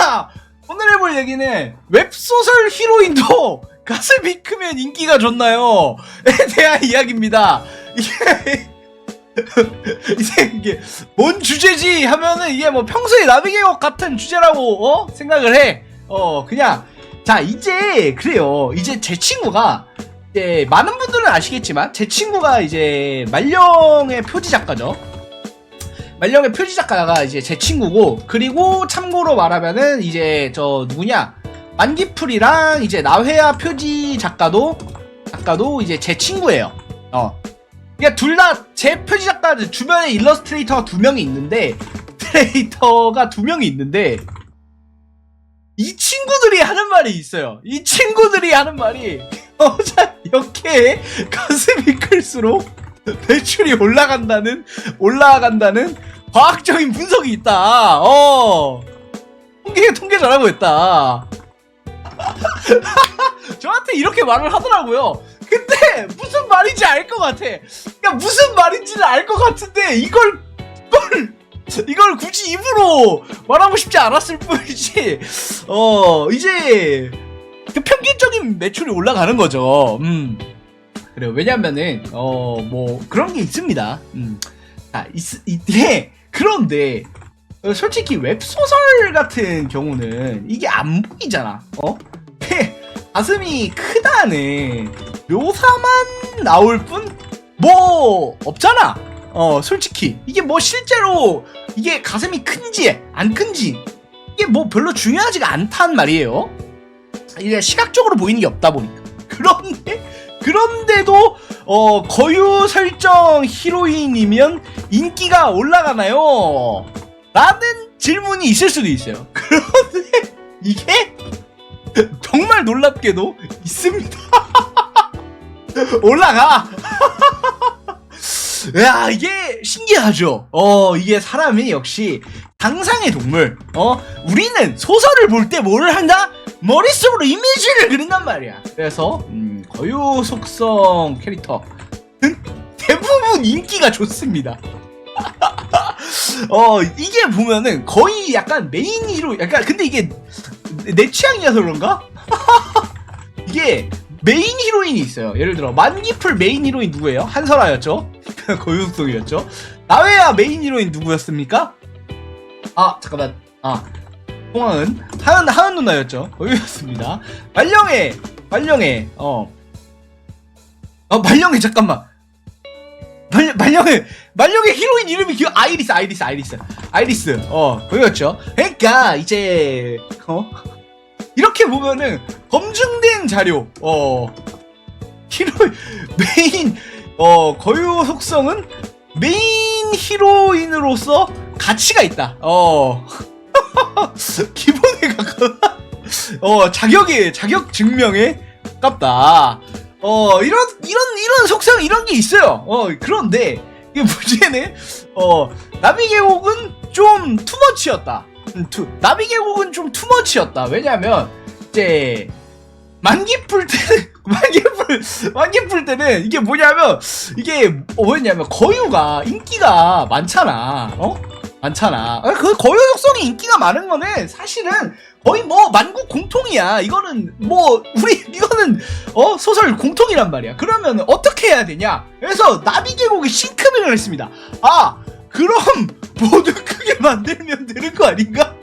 자, 오늘 해볼 얘기는 웹소설 히로인도 가슴이 크면 인기가 좋나요? 에 대한 이야기입니다. 이게, 이제 이게 뭔 주제지 하면은 이게 뭐 평소에 나비계곡 같은 주제라고 어? 생각을 해. 어, 그냥 자, 이제 그래요. 이제 제 친구가 이제 많은 분들은 아시겠지만 제 친구가 이제 말령의 표지 작가죠. 말령의 표지 작가가 이제 제 친구고 그리고 참고로 말하면은 이제 저 누구냐 만기풀이랑 이제 나회야 표지 작가도 작가도 이제 제 친구예요. 어. 그러니까 둘 다 제 표지 작가 주변에 일러스트레이터가 두 명이 있는데 일러스트레이터가 두 명이 있는데 이 친구들이 하는 말이 있어요. 이 친구들이 하는 말이 여자 이렇게 가슴이 클수록 매출이 올라간다는 올라간다는 과학적인 분석이 있다. 어. 통계 통계 잘하고 있다. 저한테 이렇게 말을 하더라고요. 근데 무슨 말인지 알 것 같아. 그러니까 무슨 말인지는 알 것 같은데 이걸 이걸 이걸 굳이 입으로 말하고 싶지 않았을 뿐이지. 어 이제 그 평균적인 매출이 올라가는 거죠. 음. 그래요. 왜냐면은 어 뭐 그런 게 있습니다. 음. 아, 있, 이게 그런데 어, 솔직히 웹소설 같은 경우는 이게 안 보이잖아. 어? 가슴이 크다는 묘사만 나올 뿐 뭐 없잖아. 어, 솔직히 이게 뭐 실제로 이게 가슴이 큰지 안 큰지 이게 뭐 별로 중요하지가 않단 말이에요. 이게 시각적으로 보이는 게 없다 보니까. 그런데 그런데도 어 거유 설정 히로인이면 인기가 올라가나요? 라는 질문이 있을 수도 있어요. 그런데 이게 정말 놀랍게도 있습니다. 올라가. 야 이게 신기하죠. 어 이게 사람이 역시 상상의 동물. 어 우리는 소설을 볼 때 뭐를 한다? 머릿속으로 이미지를 그린단 말이야. 그래서 음, 거유 속성 캐릭터 대부분 인기가 좋습니다. 어 이게 보면은 거의 약간 메인 히로 약간 근데 이게 내 취향이라서 그런가? 이게 메인 히로인이 있어요. 예를 들어 만기풀 메인 히로인 누구예요? 한설아였죠. 고유속성이었죠. 나외야 메인 히로인 누구였습니까? 아 잠깐만. 아 홍황은 하은 하은 누나였죠. 거유였습니다. 말령의 말령의 어. 어 말령의 잠깐만. 말, 말령의 말령의 히로인 이름이 기억 아이리스 아이리스 아이리스. 아이리스. 어 그거였죠? 그러니까 이제 어? 이렇게 보면은 검증된 자료 어. 히로 메인 어 거유 속성은 메인 히로인으로서 가치가 있다. 어. 기본에 가까운 어 자격이 자격 증명에 가깝다 어 이런 이런 이런 속성 이런 게 있어요. 어 그런데 이게 문제는 어 나비 계곡은 좀 투머치였다. 음, 투 나비 계곡은 좀 투머치였다. 왜냐하면 이제 만기 풀 때는 만기 풀 만기 풀 때는 이게 뭐냐면 이게 뭐였냐면 거유가 인기가 많잖아. 어? 많잖아. 아, 그 거유 속성이 인기가 많은 거는 사실은 거의 뭐 만국 공통이야. 이거는 뭐 우리 이거는 어 소설 공통이란 말이야. 그러면 어떻게 해야 되냐? 그래서 나비 계곡이 싱크빙을 했습니다. 아 그럼 모두 크게 만들면 되는 거 아닌가?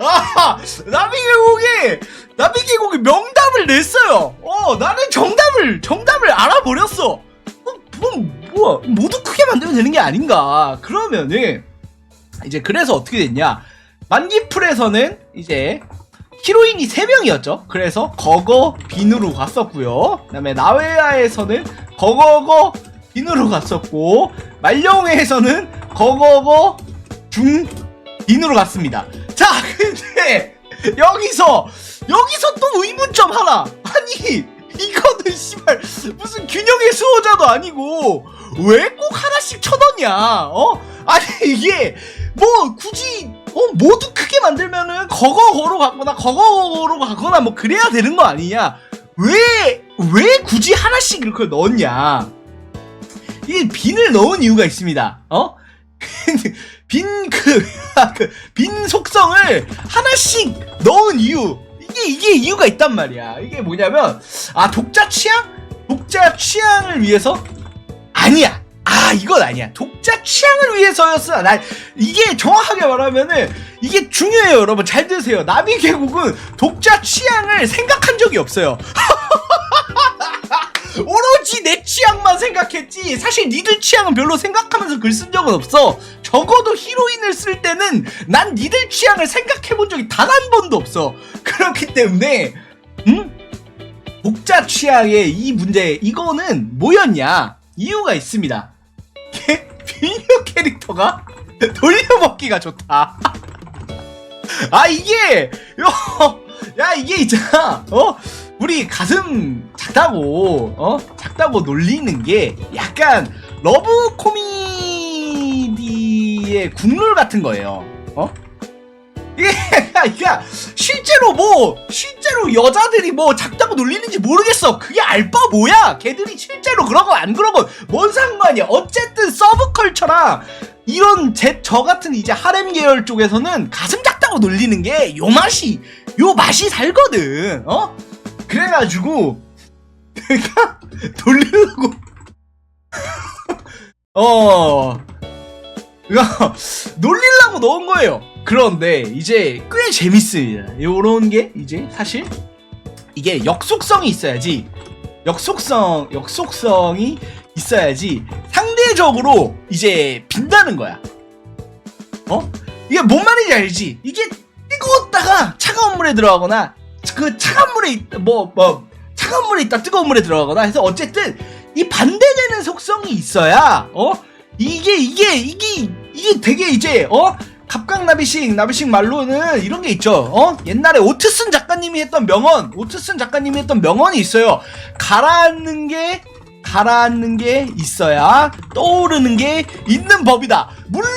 아 나비 계곡이 나비 계곡이 명답을 냈어요. 어 나는 정답을 정답을 알아버렸어. 어, 뭐, 뭐, 모두 크게 만들면 되는 게 아닌가. 그러면은, 이제 그래서 어떻게 됐냐. 만기풀에서는 이제 히로인이 3명이었죠. 그래서 거거 빈으로 갔었고요. 그 다음에 나웨아에서는 거거거 빈으로 갔었고, 말령에서는 거거거 중 빈으로 갔습니다. 자, 근데 여기서, 여기서 또 의문점 하나. 아니, 이거는 씨발 무슨 균형의 수호자도 아니고 왜 꼭 하나씩 쳐넣냐 어 아니 이게 뭐 굳이 어 모두 크게 만들면은 거거거로 가거나 거거거로 가거나 뭐 그래야 되는 거 아니냐 왜 왜 굳이 하나씩 이렇게 넣었냐 이게 빈을 넣은 이유가 있습니다 어 빈 그, 그, 빈 속성을 하나씩 넣은 이유. 이게, 이게 이유가 있단 말이야. 이게 뭐냐면, 아, 독자 취향? 독자 취향을 위해서? 아니야. 아, 이건 아니야. 독자 취향을 위해서였어. 나, 이게 정확하게 말하면은, 이게 중요해요, 여러분. 잘 드세요. 나비 계곡은 독자 취향을 생각한 적이 없어요. 오로지 내 취향만 생각했지 사실 니들 취향은 별로 생각하면서 글 쓴 적은 없어 적어도 히로인을 쓸 때는 난 니들 취향을 생각해 본 적이 단 한 번도 없어 그렇기 때문에 음? 독자 취향의 이 문제 이거는 뭐였냐 이유가 있습니다 비녀 캐릭터가 돌려먹기가 좋다. 아 이게 야 이게 있잖아. 어? 우리 가슴 작다고 어? 작다고 놀리는 게 약간 러브 코미디의 국룰 같은 거예요. 어 이게 이게 실제로 뭐 실제로 여자들이 뭐 작다고 놀리는지 모르겠어. 그게 알바 뭐야? 걔들이 실제로 그러고 안 그러고 뭔 상관이야? 어쨌든 서브컬처랑 이런 제 저 같은 이제 하렘 계열 쪽에서는 가슴 작다고 놀리는 게 요 맛이 요 맛이 살거든. 어? 그래가지고 내가 돌리려고. 어. 놀리려고 넣은 거예요 그런데 이제 꽤 재밌습니다 요런 게 이제 사실 이게 역속성이 있어야지. 역속성 역속성이 있어야지 상대적으로 이제 빈다는 거야. 어? 이게 뭔 말인지 알지? 이게 뜨거웠다가 차가운 물에 들어가거나 그 차가운 물에 있, 뭐, 뭐, 차가운 물에 있다 뜨거운 물에 들어가거나 해서 어쨌든 이 반대되는 속성이 있어야, 어? 이게, 이게, 이게, 이게 되게 이제, 어? 갑각나비식, 나비식 말로는 이런 게 있죠, 어? 옛날에 오트슨 작가님이 했던 명언, 오트슨 작가님이 했던 명언이 있어요. 가라앉는 게, 가라앉는 게 있어야 떠오르는 게 있는 법이다. 물론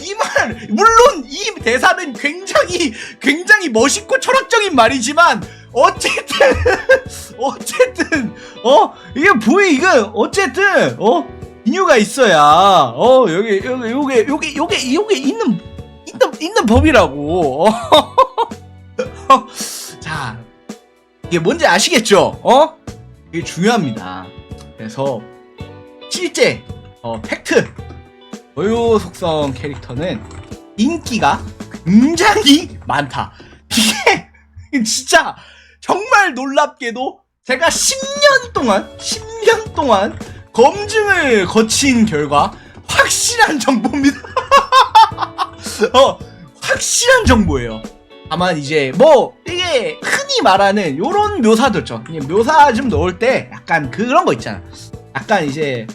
이 말, 물론 이 대사는 굉장히 굉장히 멋있고 철학적인 말이지만 어쨌든 어쨌든 어 이게 보이 이거 어쨌든 어 이유가 있어야 어 여기 여기 요게 요게 요게 요게 있는 있는 있는 법이라고. 어? 자 이게 뭔지 아시겠죠? 어 이게 중요합니다. 그래서 실제 어, 팩트 고유 속성 캐릭터는 인기가 굉장히 많다. 이게 진짜 정말 놀랍게도 제가 10년 동안 10년 동안 검증을 거친 결과 확실한 정보입니다. 어 확실한 정보예요. 다만 이제 뭐 이게 흔히 말하는 요런 묘사들 있죠. 묘사 좀 넣을 때 약간 그런 거 있잖아. 약간 이제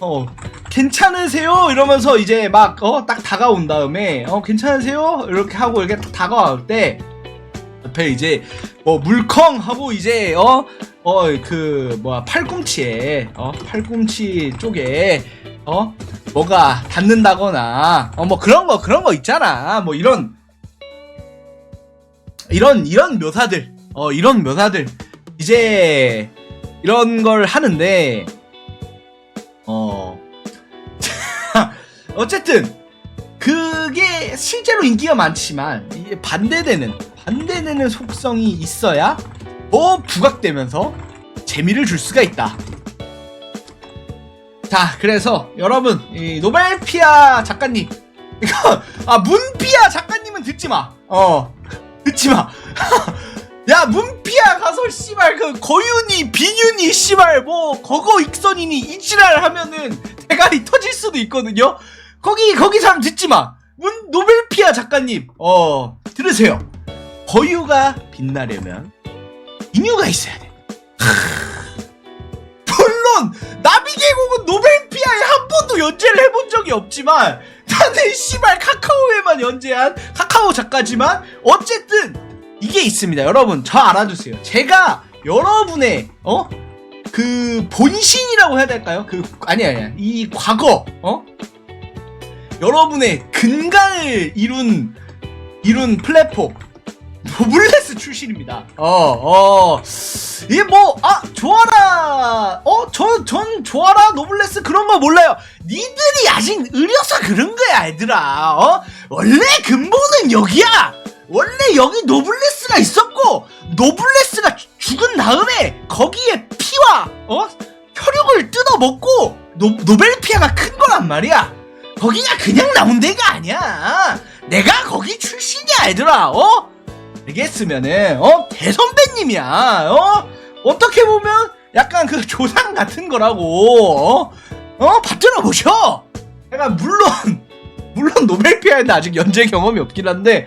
어 괜찮으세요 이러면서 이제 막 어 딱 다가온 다음에 어 괜찮으세요 이렇게 하고 이렇게 딱 다가올 때 옆에 이제 뭐 물컹 하고 이제 어 어 그 뭐야 팔꿈치에 어 팔꿈치 쪽에 어 뭐가 닿는다거나 어 뭐 그런 거 그런 거 있잖아. 뭐 이런 이런 이런 묘사들. 어 이런 묘사들. 이제 이런 걸 하는데 어 어쨌든 그게 실제로 인기가 많지만 이게 반대되는 반대되는 속성이 있어야 더 부각되면서 재미를 줄 수가 있다. 자, 그래서 여러분 이 노벨피아 작가님 이거 아 문피아 작가님은 듣지 마. 어 듣지 마. 야 문피아 가서 씨발 그 거윤이 비윤이 씨발 뭐 거거 익선이니 이지랄 하면은 대가리 터질 수도 있거든요. 거기 거기 사람 듣지 마. 문 노벨피아 작가님 어 들으세요. 거유가 빛나려면 인유가 있어야 돼. 물론 나 비계곡은 노벨피아에 한 번도 연재를 해본 적이 없지만 나는 씨발 카카오에만 연재한 카카오 작가지만 어쨌든 이게 있습니다. 여러분 저 알아두세요. 제가 여러분의 어? 그 본신이라고 해야 될까요? 그 아니 아니야. 이 과거 어? 여러분의 근간을 이룬 이룬 플랫폼 노블레스 출신입니다. 어, 어. 이게 뭐, 아, 좋아라. 어, 저, 전 좋아라. 노블레스 그런 거 몰라요. 니들이 아직 어려서 그런 거야, 얘들아. 어? 원래 근본은 여기야. 원래 여기 노블레스가 있었고, 노블레스가 죽- 죽은 다음에 거기에 피와, 어? 혈육을 뜯어먹고, 노, 노벨 피아가 큰 거란 말이야. 거기가 그냥 나온 데가 아니야. 내가 거기 출신이야, 얘들아. 어? 알겠으면은 어? 대선배님이야 어? 어떻게 보면 약간 그 조상 같은 거라고 어, 어? 받들어 보셔! 내가 물론 물론 노벨피아에는 아직 연재 경험이 없긴 한데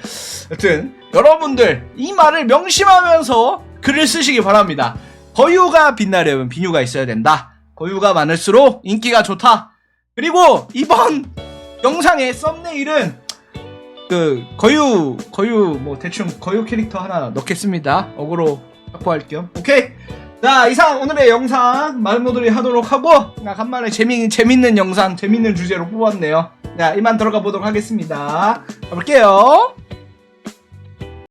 여튼 여러분들 이 말을 명심하면서 글을 쓰시기 바랍니다. 거유가 빛나려면 비뉴가 있어야 된다. 거유가 많을수록 인기가 좋다. 그리고 이번 영상의 썸네일은 그 거유 거유 뭐 대충 거유 캐릭터 하나 넣겠습니다. 어그로 확보할 겸. 오케이. 자 이상 오늘의 영상 말모들이 하도록 하고 나 간만에 재미 재밌는 영상 재밌는 주제로 뽑았네요. 자 이만 들어가 보도록 하겠습니다. 가볼게요.